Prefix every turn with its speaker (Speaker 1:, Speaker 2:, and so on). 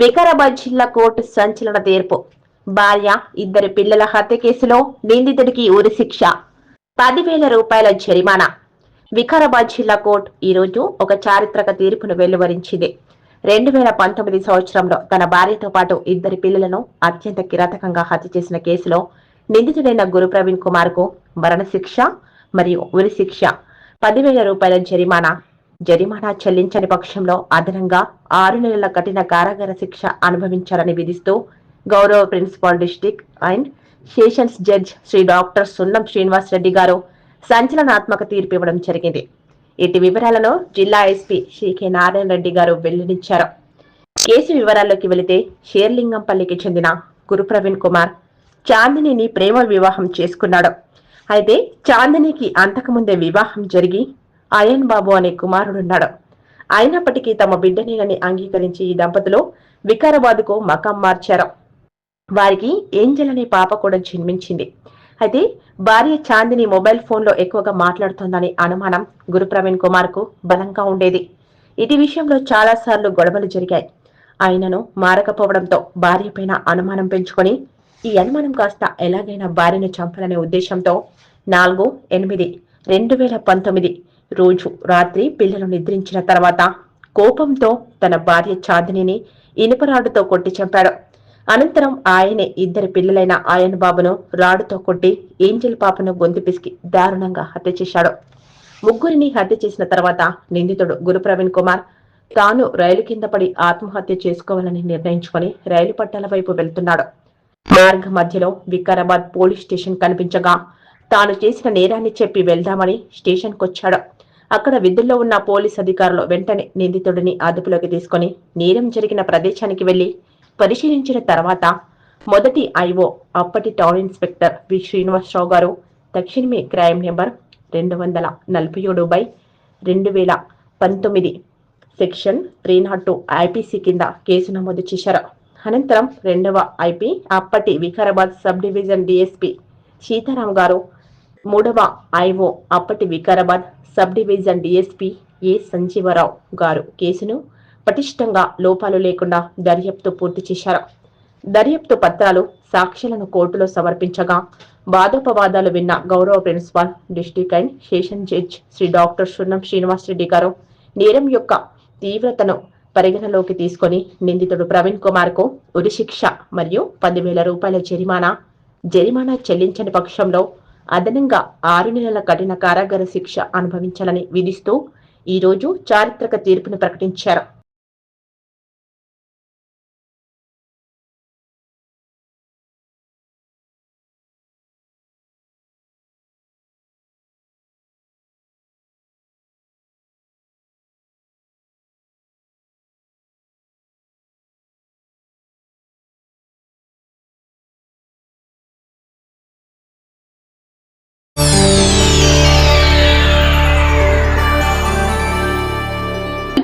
Speaker 1: వికారాబాద్ జిల్లా కోర్టు సంచలన తీర్పు. భార్య ఇద్దరు పిల్లల హత్య కేసులో నిందితుడికి ఉరి శిక్ష. పదివేల రూపాయల జరిమానా. వికారాబాద్ జిల్లా కోర్టు ఈ రోజు ఒక చారిత్రక తీర్పును వెలువరించింది. రెండు వేల పంతొమ్మిది సంవత్సరంలో తన భార్యతో పాటు ఇద్దరి పిల్లలను అత్యంత కిరాతకంగా హత్య చేసిన కేసులో నిందితుడైన గురు ప్రవీణ్ కుమార్కు మరణశిక్ష మరియు ఉరి శిక్ష. పదివేల రూపాయల జరిమానా. జరిమానా చెల్లించని పక్షంలో అదనంగా ఆరు నెలల కఠిన కారాగార శిక్ష అనుభవించాలని విధిస్తూ గౌరవ principal district and sessions judge Shri doctor Sunnam Srinivas Reddy గారు సంచలనాత్మక తీర్పు ఇవ్వడం జరిగింది. ఇటు వివరాలను జిల్లా ఎస్పీ శ్రీ కె నారాయణ రెడ్డి గారు వెల్లడించారు. కేసు వివరాల్లోకి వెళితే షేర్లింగంపల్లికి చెందిన గురు ప్రవీణ్ కుమార్ చాందినిని ప్రేమ వివాహం చేసుకున్నాడు. అయితే చాందినికి అంతకుముందే వివాహం జరిగి అయన్ బాబు అనే కుమారుడున్నాడు. అయినప్పటికీ తమ బిడ్డనేనని అంగీకరించి ఈ దంపతులు వికారాబాద్కు మకాం మార్చారు. వారికి ఏంజల్ అనే పాప కూడా జన్మించింది. అయితే భార్య చాందిని మొబైల్ ఫోన్లో ఎక్కువగా మాట్లాడుతోందనే అనుమానం గురు ప్రవీణ్ కుమార్కు బలంగా ఉండేది. ఇది విషయంలో చాలా సార్లు గొడవలు జరిగాయి. ఆయనను మారకపోవడంతో భార్య పైన అనుమానం పెంచుకొని ఈ అనుమానం కాస్త ఎలాగైనా భార్యను చంపాలనే ఉద్దేశంతో నాలుగు ఎనిమిది రెండు వేల పంతొమ్మిది రోజు రాత్రి పిల్లలు నిద్రించిన తర్వాత కోపంతో తన భార్య చాందినిని ఇనుపరాడుతో కొట్టి చంపాడు. అనంతరం ఆయనే ఇద్దరి పిల్లలైన ఆయన బాబును రాడుతో కొట్టి ఏంజల్ పాపను గొంతు పిసికి దారుణంగా హత్య చేశాడు. ముగ్గురిని హత్య చేసిన తర్వాత నిందితుడు గురు ప్రవీణ్ కుమార్ తాను రైలు కింద పడి ఆత్మహత్య చేసుకోవాలని నిర్ణయించుకొని రైలు పట్టాల వైపు వెళ్తున్నాడు. మార్గ మధ్యలో వికారాబాద్ పోలీస్ స్టేషన్ కనిపించగా తాను చేసిన నేరాన్ని చెప్పి వెళ్దామని స్టేషన్కు వచ్చాడు అక్కడ విధుల్లో ఉన్న పోలీస్ అధికారులు వెంటనే నిందితుడిని అదుపులోకి తీసుకొని నేరం జరిగిన ప్రదేశానికి వెళ్ళి పరిశీలించిన తర్వాత మొదటి ఐఓ అప్పటి టౌన్ ఇన్స్పెక్టర్ వి. శ్రీనివాసరావు గారు తక్షణమే క్రైమ్ నెంబర్ రెండు వందల నలభై ఏడు బై రెండు వేల పంతొమ్మిది section three not two IPC కింద కేసు నమోదు చేశారు. అనంతరం రెండవ ఐపీ అప్పటి Vikarabad sub division DSP Sitaram garu మూడవ ఐఓ అప్పటి Vikarabad sub division DSP A Sanjeevarao garu కేసును పటిష్టంగా లోపాలు లేకుండా దర్యాప్తు పూర్తి చేశారు. దర్యాప్తు పత్రాలు సాక్ష్యాలను కోర్టులో సమర్పించగా వాదోపవాదాలు విన్న గౌరవ principal district and session judge Shri doctor Sunnam Srinivas Reddy గారు నేరం యొక్క తీవ్రతను పరిగణలోకి తీసుకొని నిందితుడు ప్రవీణ్ కుమార్కు ఉరిశిక్ష మరియు పదివేల రూపాయల జరిమానా జరిమానా చెల్లించని పక్షంలో అదనంగా ఆరు నెలల కఠిన కారాగార శిక్ష అనుభవించాలని విధిస్తూ ఈ రోజు చారిత్రక తీర్పును ప్రకటించారు.